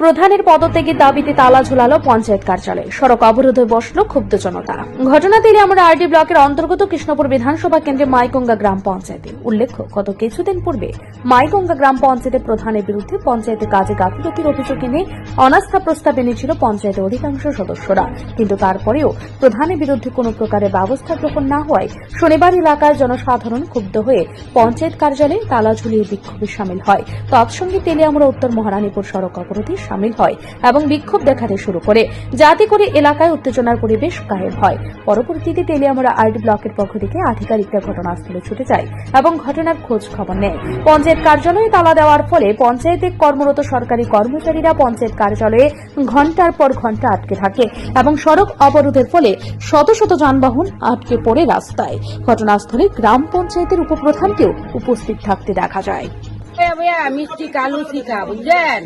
প্রধানের পদত্যাগের দাবিতে তালা ঝুলালো পঞ্চায়েত কার্যালয়ে। সড়ক অবরোধে বসল ক্ষুব্ধ জনতা। ঘটনা তিনি আমরা আরডি ব্লকের অন্তর্গত কৃষ্ণপুর বিধানসভা কেন্দ্রে মাইগঙ্গা গ্রাম পঞ্চায়েতে। উল্লেখ্য, গত কিছুদিন পূর্বে মাইগঙ্গা গ্রাম পঞ্চায়েতের প্রধানের বিরুদ্ধে পঞ্চায়েতে কাজে গাফিলতির অভিযোগ এনে অনাস্থা প্রস্তাব এনেছিল পঞ্চায়েতের অধিকাংশ সদস্যরা। কিন্তু তারপরেও প্রধানের বিরুদ্ধে কোনো প্রকারের ব্যবস্থা গ্রহণ না হওয়ায় শনিবার এলাকার জনসাধারণ ক্ষুব্ধ হয়ে পঞ্চায়েত কার্যালয়ে তালা ঝুলিয়ে বিক্ষোভে সামিল হয়। তৎসঙ্গে তেলিয়ামুড়া উত্তর মহারানীপুর সড়ক অবরোধে সামিল হয় এবং বিক্ষোভ দেখাতে শুরু করে। যাতে করে এলাকায় উত্তেজনার পরিবেশ কায়েম হয়। পরবর্তীতে তেলিয়ামুড়া আরডি ব্লকের পক্ষ থেকে আধিকারিকরা ঘটনাস্থলে ছুটে যায় এবং ঘটনার খোঁজ খবর নেয়। পঞ্চায়েত কার্যালয়ে তালা দেওয়ার ফলে পঞ্চায়েতে কর্মরত সরকারি কর্মচারীরা পঞ্চায়েত কার্যালয়ে ঘণ্টার পর ঘণ্টা আটকে থাকে এবং সড়ক অবরোধের ফলে শত শত যানবাহন আটকে পড়ে রাস্তায়। ঘটনাস্থলে গ্রাম পঞ্চায়েতের উপপ্রধানকেও উপস্থিত থাকতে দেখা যায়। মিষ্টি কালু শিখা বুঝলেন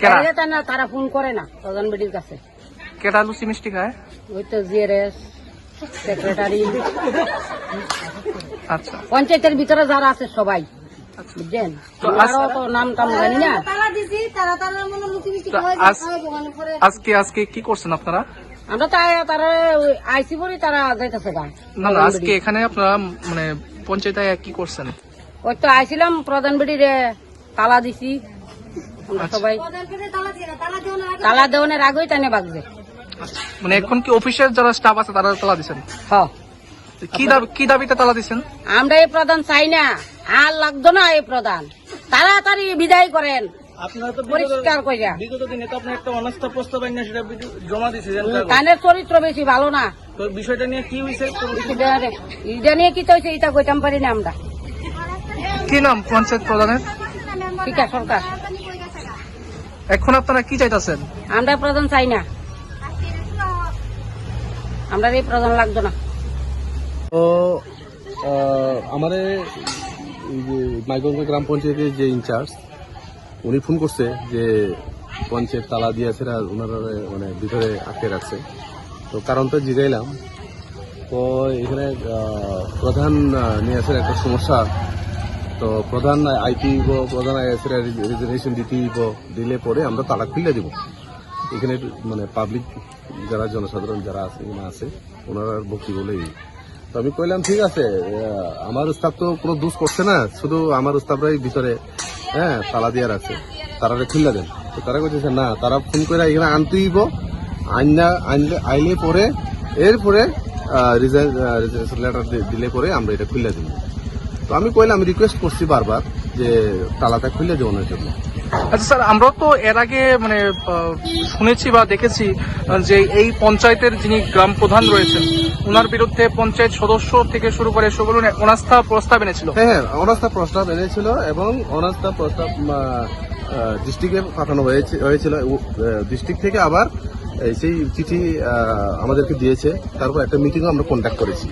কেরা? তারা তা না তারা ফোন করে না প্রধান বেডির কাছে। কেটা লুচি মিষ্টি খায়? ওই তো জিআরএস সেক্রেটারি। আচ্ছা। পঞ্চায়েতের ভিতরে যারা আছে সবাই আচ্ছা। বুঝলেন তো আজ- আরও তো নাম টাম জানি না। আজকে আজকে কি করছেন আপনারা? আমরা তো তারা আইসি বলি তারা যাইতেছে না আজকে এখানে আপনারা মানে পঞ্চায়েতে কি করছেন? ওই তো আইছিলাম প্রধান বেডিরে তালা দিছি। আমরা আচ্ছা। সবাই। তালা দেওয়ানের আগেই তাই বাগছে মানে এখন কি অফিসের যারা স্টাফ আছে তারা তালা দিচ্ছেন হ। কি দাবি কি দাবিতে তালা দিচ্ছেন আমরা এই প্রধান চাই না। আর লাগতো না এই প্রধান। তাড়াতাড়ি বিদায় করেন। পরিষ্কার কইরা। বিগত দিনে তো আপনার একটা অনাস্থা প্রস্তাব আইন সেটা জমা দিয়েছিলেন কানের চরিত্র বেশি ভালো না। বিষয়টা নিয়ে কি হয়েছে এটা নিয়ে কি তো হয়েছে এটা কইতাম পারি না আমরা। কি নাম পঞ্চায়েত প্রধানের? ঠিক সরকার। এখন আপনারা কি চাইতেছেন? আমরা প্রধান চাই না। আমরা এই প্রধান লাগতো না। তো আহ, আমাদের এই গ্রাম পঞ্চায়েতের যে ইনচার্জ উনি ফোন করছে যে পঞ্চায়েত তালা দিয়েছে আর ওনারা মানে ভিতরে আটকে রাখছে। তো কারণ তো জিগাইলাম। তো এখানে আহ, প্রধান নিয়ে আসার একটা সমস্যা তো প্রধান আইটি প্রধান আইএসের রিজার্ভেশন দিতে দিব, দিলে পরে আমরা তালা খুলে দিব। এখানে মানে পাবলিক যারা জনসাধারণ যারা আছে এখানে আছে ওনারা ভক্তি বলেই তো আমি কইলাম ঠিক আছে আমার উস্তাব তো কোনো দোষ করছে না শুধু আমার উস্তাবরাই ভিতরে হ্যাঁ তালা দেওয়ার আছে তারা খুললা দেন। তো তারা কইতেছে না তারা ফোন করে এখানে আনতে দিব আইনা আনলে আইলে পরে এরপরে রিজার্ভেশন লেটার দিলে পরে আমরা এটা খুলে দিব। তো আমি কইলাম রিকোয়েস্ট করছি বারবার যে তালাটা খুলে দেওয়ানোর জন্য। আচ্ছা স্যার আমরা তো এর আগে মানে শুনেছি বা দেখেছি যে এই পঞ্চায়েতের যিনি গ্রাম প্রধান রয়েছেন ওনার বিরুদ্ধে পঞ্চায়েত সদস্য থেকে শুরু করে সকল অনাস্থা প্রস্তাব এনেছিল। হ্যাঁ হ্যাঁ অনাস্থা প্রস্তাব এনেছিল এবং অনাস্থা প্রস্তাব ডিস্ট্রিক্টে পাঠানো হয়েছে হয়েছিল। ডিস্ট্রিক্ট থেকে আবার সেই চিঠি আমাদেরকে দিয়েছে। তারপর একটা মিটিংও আমরা কন্ট্যাক্ট করেছি।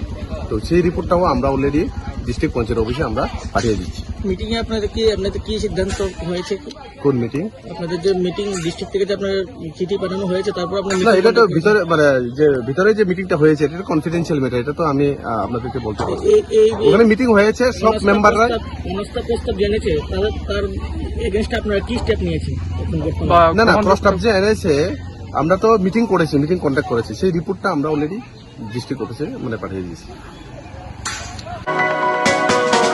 তো সেই রিপোর্টটাও আমরা অলরেডি ডিস্ট্রিক্ট পঞ্চায়েত অফিসে আমরা পাঠিয়ে দিচ্ছি। মিটিং এ আপনাদের কি আপনাদের কি সিদ্ধান্ত হয়েছে কোন মিটিং আপনাদের যে মিটিং ডিস্ট্রিক্ট থেকে যে আপনার চিঠি পাঠানো হয়েছে তারপর আপনার না এটা তো ভিতরে মানে যে ভিতরে যে মিটিংটা হয়েছে এটা কনফিডেন্সিয়াল ম্যাটার এটা তো আমি আপনাদেরকে বলতে পারব। এই ওখানে মিটিং হয়েছে সব মেম্বাররা প্রস্তাব- প্রস্তাব জেনেছে তাহলে তার এগেনস্ট আপনারা কি স্টেপ নিয়েছেন না না প্রস্তাব যে এনেছে আমরা তো মিটিং করেছি মিটিং কন্ট্যাক্ট করেছি সেই রিপোর্টটা আমরা অলরেডি ডিস্ট্রিক্ট অফিসে মানে পাঠিয়ে দিয়েছি।